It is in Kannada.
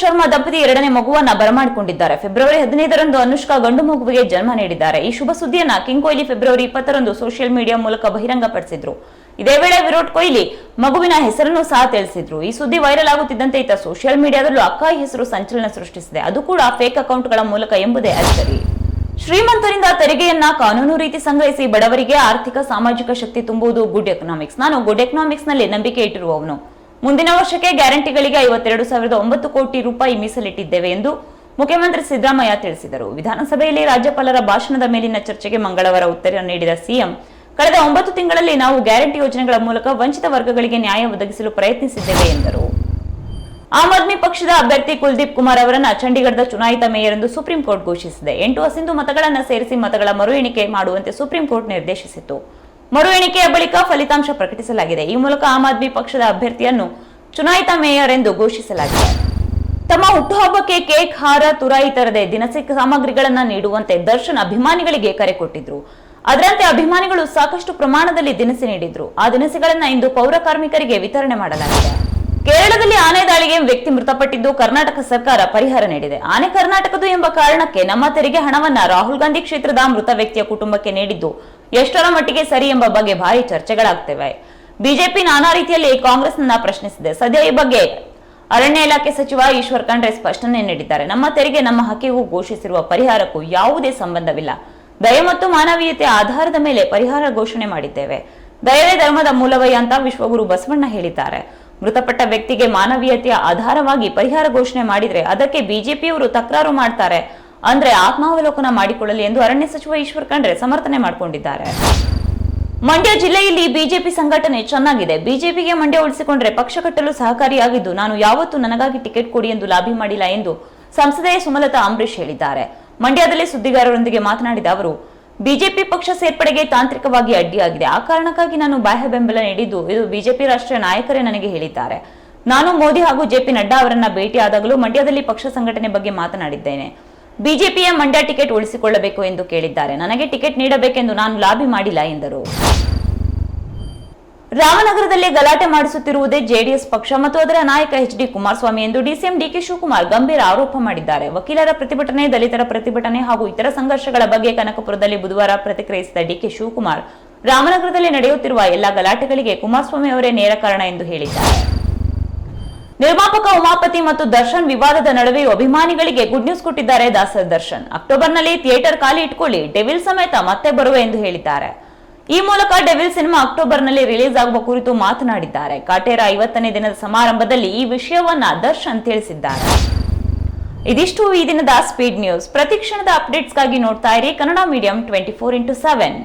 ಶರ್ಮಾ ದಂಪತಿ ಎರಡನೇ ಮಗುವನ್ನ ಬರಮಾಡಿಕೊಂಡಿದ್ದಾರೆ. ಫೆಬ್ರವರಿ ಹದಿನೈದರಂದು ಅನುಷ್ಕಾ ಗಂಡು ಮಗುವಿಗೆ ಜನ್ಮ ನೀಡಿದ್ದಾರೆ. ಈ ಶುಭ ಸುದ್ದಿಯನ್ನ ಕಿಂಗ್ ಕೊಹ್ಲಿ ಫೆಬ್ರವರಿ ಇಪ್ಪತ್ತರಂದು ಸೋಷಿಯಲ್ ಮೀಡಿಯಾ ಮೂಲಕ ಬಹಿರಂಗಪಡಿಸಿದ್ರು. ಇದೇ ವೇಳೆ ವಿರಾಟ್ ಕೊಹ್ಲಿ ಮಗುವಿನ ಹೆಸರನ್ನು ಸಹ ತಿಳಿಸಿದ್ರು. ಈ ಸುದ್ದಿ ವೈರಲ್ ಆಗುತ್ತಿದ್ದಂತೆ ಈತ ಸೋಷಿಯಲ್ ಮೀಡಿಯಾದಲ್ಲೂ ಅಕ್ಕಾಯಿ ಹೆಸರು ಸಂಚಲನ ಸೃಷ್ಟಿಸಿದೆ. ಅದು ಕೂಡ ಫೇಕ್ ಅಕೌಂಟ್ಗಳ ಮೂಲಕ ಎಂಬುದೇ ಅಚ್ಚರಿ. ಶ್ರೀಮಂತರಿಂದ ತೆರಿಗೆಯನ್ನ ಕಾನೂನು ರೀತಿ ಸಂಗ್ರಹಿಸಿ ಬಡವರಿಗೆ ಆರ್ಥಿಕ ಸಾಮಾಜಿಕ ಶಕ್ತಿ ತುಂಬುವುದು ಗುಡ್ ಎಕನಾಮಿಕ್ಸ್. ನಾನು ಗುಡ್ ಎಕನಾಮಿಕ್ಸ್ನಲ್ಲಿ ನಂಬಿಕೆ ಇಟ್ಟಿರುವವನು. ಮುಂದಿನ ವರ್ಷಕ್ಕೆ ಗ್ಯಾರಂಟಿಗಳಿಗೆ ಐವತ್ತೆರಡು ಸಾವಿರದ ಒಂಬತ್ತು ಕೋಟಿ ರೂಪಾಯಿ ಮೀಸಲಿಟ್ಟಿದ್ದೇವೆ ಎಂದು ಮುಖ್ಯಮಂತ್ರಿ ಸಿದ್ದರಾಮಯ್ಯ ತಿಳಿಸಿದರು. ವಿಧಾನಸಭೆಯಲ್ಲಿ ರಾಜ್ಯಪಾಲರ ಭಾಷಣದ ಮೇಲಿನ ಚರ್ಚೆಗೆ ಮಂಗಳವಾರ ಉತ್ತರ ನೀಡಿದ ಸಿಎಂ, ಕಳೆದ ಒಂಬತ್ತು ತಿಂಗಳಲ್ಲಿ ನಾವು ಗ್ಯಾರಂಟಿ ಯೋಜನೆಗಳ ಮೂಲಕ ವಂಚಿತ ವರ್ಗಗಳಿಗೆ ನ್ಯಾಯ ಒದಗಿಸಲು ಪ್ರಯತ್ನಿಸಿದ್ದೇವೆ ಎಂದರು. ಆಮ್ ಆದ್ಮಿ ಪಕ್ಷದ ಅಭ್ಯರ್ಥಿ ಕುಲ್ದೀಪ್ ಕುಮಾರ್ ಅವರನ್ನು ಚಂಡೀಗಢದ ಚುನಾಯಿತ ಮೇಯರ್ ಎಂದು ಸುಪ್ರೀಂ ಕೋರ್ಟ್ ಘೋಷಿಸಿದೆ. ಎಂಟು ಅಸಿಂಧು ಮತಗಳನ್ನು ಸೇರಿಸಿ ಮತಗಳ ಮರು ಎಣಿಕೆ ಮಾಡುವಂತೆ ಸುಪ್ರೀಂ ಕೋರ್ಟ್ ನಿರ್ದೇಶಿಸಿತು ಮರು ಎಣಿಕೆಯ ಬಳಿಕ ಫಲಿತಾಂಶ ಪ್ರಕಟಿಸಲಾಗಿದೆ. ಈ ಮೂಲಕ ಆಮ್ ಆದ್ಮಿ ಪಕ್ಷದ ಅಭ್ಯರ್ಥಿಯನ್ನು ಚುನಾಯಿತ ಮೇಯರ್ ಎಂದು ಘೋಷಿಸಲಾಗಿದೆ. ತಮ್ಮ ಹುಟ್ಟುಹಬ್ಬಕ್ಕೆ ಕೇಕ್, ಹಾರ, ತುರಾಯಿ ತರದೆ ದಿನಸಿ ಸಾಮಗ್ರಿಗಳನ್ನ ನೀಡುವಂತೆ ದರ್ಶನ್ ಅಭಿಮಾನಿಗಳಿಗೆ ಕರೆ ಕೊಟ್ಟಿದ್ರು. ಅದರಂತೆ ಅಭಿಮಾನಿಗಳು ಸಾಕಷ್ಟು ಪ್ರಮಾಣದಲ್ಲಿ ದಿನಸಿ ನೀಡಿದ್ರು. ಆ ದಿನಸಿಗಳನ್ನ ಇಂದು ಪೌರ ಕಾರ್ಮಿಕರಿಗೆ ವಿತರಣೆ ಮಾಡಲಾಗಿದೆ. ಕೇರಳದಲ್ಲಿ ಆನೆ ದಾಳಿಗೆ ವ್ಯಕ್ತಿ ಮೃತಪಟ್ಟಿದ್ದು ಕರ್ನಾಟಕ ಸರ್ಕಾರ ಪರಿಹಾರ ನೀಡಿದೆ. ಆನೆ ಕರ್ನಾಟಕದ್ದು ಎಂಬ ಕಾರಣಕ್ಕೆ ನಮ್ಮ ತೆರಿಗೆ ಹಣವನ್ನ ರಾಹುಲ್ ಗಾಂಧಿ ಕ್ಷೇತ್ರದ ಮೃತ ವ್ಯಕ್ತಿಯ ಕುಟುಂಬಕ್ಕೆ ನೀಡಿದ್ದು ಎಷ್ಟರ ಮಟ್ಟಿಗೆ ಸರಿ ಎಂಬ ಬಗ್ಗೆ ಭಾರಿ ಚರ್ಚೆಗಳಾಗ್ತಿವೆ. ಬಿಜೆಪಿ ನಾನಾ ರೀತಿಯಲ್ಲಿ ಕಾಂಗ್ರೆಸ್ ನನ್ನ ಪ್ರಶ್ನಿಸಿದೆ. ಸದ್ಯ ಈ ಬಗ್ಗೆ ಅರಣ್ಯ ಇಲಾಖೆ ಸಚಿವ ಈಶ್ವರ್ ಖಂಡ್ರೆ ಸ್ಪಷ್ಟನೆ ನೀಡಿದ್ದಾರೆ. ನಮ್ಮ ತೆರಿಗೆ, ನಮ್ಮ ಹಕ್ಕಿಗೂ ಘೋಷಿಸಿರುವ ಪರಿಹಾರಕ್ಕೂ ಯಾವುದೇ ಸಂಬಂಧವಿಲ್ಲ. ದಯ ಮತ್ತು ಮಾನವೀಯತೆ ಆಧಾರದ ಮೇಲೆ ಪರಿಹಾರ ಘೋಷಣೆ ಮಾಡಿದ್ದೇವೆ. ದಯವೇ ಧರ್ಮದ ಮೂಲವಯ್ಯ ಅಂತ ವಿಶ್ವಗುರು ಬಸವಣ್ಣ ಹೇಳಿದ್ದಾರೆ. ಮೃತಪಟ್ಟ ವ್ಯಕ್ತಿಗೆ ಮಾನವೀಯತೆಯ ಆಧಾರವಾಗಿ ಪರಿಹಾರ ಘೋಷಣೆ ಮಾಡಿದ್ರೆ ಅದಕ್ಕೆ ಬಿಜೆಪಿಯವರು ತಕರಾರು ಮಾಡ್ತಾರೆ ಅಂದ್ರೆ ಆತ್ಮಾವಲೋಕನ ಮಾಡಿಕೊಳ್ಳಲಿ ಎಂದು ಅರಣ್ಯ ಸಚಿವ ಈಶ್ವರ್ ಖಂಡ್ರೆ ಸಮರ್ಥನೆ ಮಾಡಿಕೊಂಡಿದ್ದಾರೆ. ಮಂಡ್ಯ ಜಿಲ್ಲೆಯಲ್ಲಿ ಬಿಜೆಪಿ ಸಂಘಟನೆ ಚೆನ್ನಾಗಿದೆ. ಬಿಜೆಪಿಗೆ ಮಂಡ್ಯ ಉಳಿಸಿಕೊಂಡ್ರೆ ಪಕ್ಷ ಕಟ್ಟಲು ಸಹಕಾರಿಯಾಗಿದ್ದು, ನಾನು ಯಾವತ್ತೂ ನನಗಾಗಿ ಟಿಕೆಟ್ ಕೊಡಿ ಎಂದು ಲಾಬಿ ಮಾಡಿಲ್ಲ ಎಂದು ಸಂಸದೆ ಸುಮಲತಾ ಅಂಬರೀಶ್ ಹೇಳಿದ್ದಾರೆ. ಮಂಡ್ಯದಲ್ಲಿ ಸುದ್ದಿಗಾರರೊಂದಿಗೆ ಮಾತನಾಡಿದ ಅವರು, ಬಿಜೆಪಿ ಪಕ್ಷ ಸೇರ್ಪಡೆಗೆ ತಾಂತ್ರಿಕವಾಗಿ ಅಡ್ಡಿಯಾಗಿದೆ. ಆ ಕಾರಣಕ್ಕಾಗಿ ನಾನು ಬಾಹ್ಯ ಬೆಂಬಲ ನೀಡಿದ್ದು ಇದು ಬಿಜೆಪಿ ರಾಷ್ಟ್ರೀಯ ನಾಯಕರೇ ನನಗೆ ಹೇಳಿದ್ದಾರೆ. ನಾನು ಮೋದಿ ಹಾಗೂ ಜೆಪಿ ನಡ್ಡಾ ಅವರನ್ನ ಭೇಟಿಯಾದಾಗಲೂ ಮಂಡ್ಯದಲ್ಲಿ ಪಕ್ಷ ಸಂಘಟನೆ ಬಗ್ಗೆ ಮಾತನಾಡಿದ್ದೇನೆ. ಬಿಜೆಪಿಯ ಮಂಡ್ಯ ಟಿಕೆಟ್ ಉಳಿಸಿಕೊಳ್ಳಬೇಕು ಎಂದು ಕೇಳಿದ್ದಾರೆ. ನನಗೆ ಟಿಕೆಟ್ ನೀಡಬೇಕೆಂದು ನಾನು ಲಾಬಿ ಮಾಡಿಲ್ಲ, ಎಂದರು. ರಾಮನಗರದಲ್ಲಿ ಗಲಾಟೆ ಮಾಡಿಸುತ್ತಿರುವುದೇ ಜೆಡಿಎಸ್ ಪಕ್ಷ ಮತ್ತು ಅದರ ನಾಯಕ ಎಚ್ ಡಿ ಕುಮಾರಸ್ವಾಮಿ ಎಂದು ಡಿಸಿಎಂ ಡಿಕೆ ಶಿವಕುಮಾರ್ ಗಂಭೀರ ಆರೋಪ ಮಾಡಿದ್ದಾರೆ. ವಕೀಲರ ಪ್ರತಿಭಟನೆ, ದಲಿತರ ಪ್ರತಿಭಟನೆ ಹಾಗೂ ಇತರ ಸಂಘರ್ಷಗಳ ಬಗ್ಗೆ ಕನಕಪುರದಲ್ಲಿ ಬುಧವಾರ ಪ್ರತಿಕ್ರಿಯಿಸಿದ ಡಿಕೆ ಶಿವಕುಮಾರ್, ರಾಮನಗರದಲ್ಲಿ ನಡೆಯುತ್ತಿರುವ ಎಲ್ಲಾ ಗಲಾಟೆಗಳಿಗೆ ಕುಮಾರಸ್ವಾಮಿ ಅವರೇ ನೇರ ಕಾರಣ ಎಂದು ಹೇಳಿದ್ದಾರೆ. ನಿರ್ಮಾಪಕ ಉಮಾಪತಿ ಮತ್ತು ದರ್ಶನ್ ವಿವಾದದ ನಡುವೆಯೂ ಅಭಿಮಾನಿಗಳಿಗೆ ಗುಡ್ ನ್ಯೂಸ್ ಕೊಟ್ಟಿದ್ದಾರೆ ದಾಸರ್ ದರ್ಶನ್. ಅಕ್ಟೋಬರ್ನಲ್ಲಿ ಥಿಯೇಟರ್ ಖಾಲಿ ಇಟ್ಕೊಳ್ಳಿ, ಡೆವಿಲ್ ಸಮೇತ ಮತ್ತೆ ಬರುವೆ ಎಂದು ಹೇಳಿದ್ದಾರೆ. ಈ ಮೂಲಕ ಡೆವಿಲ್ ಸಿನಿಮಾ ಅಕ್ಟೋಬರ್ನಲ್ಲಿ ರಿಲೀಸ್ ಆಗುವ ಕುರಿತು ಮಾತನಾಡಿದ್ದಾರೆ. ಕಾಟೇರ ಐವತ್ತನೇ ದಿನದ ಸಮಾರಂಭದಲ್ಲಿ ಈ ವಿಷಯವನ್ನ ದರ್ಶನ್ ತಿಳಿಸಿದ್ದಾರೆ. ಇದಿಷ್ಟು ಈ ದಿನದ ಸ್ಪೀಡ್ ನ್ಯೂಸ್. ಪ್ರತಿ ಕ್ಷಣದ ಅಪ್ಡೇಟ್ಸ್ಗಾಗಿ ನೋಡ್ತಾ ಇರಿ Kannada medium twenty four into seven.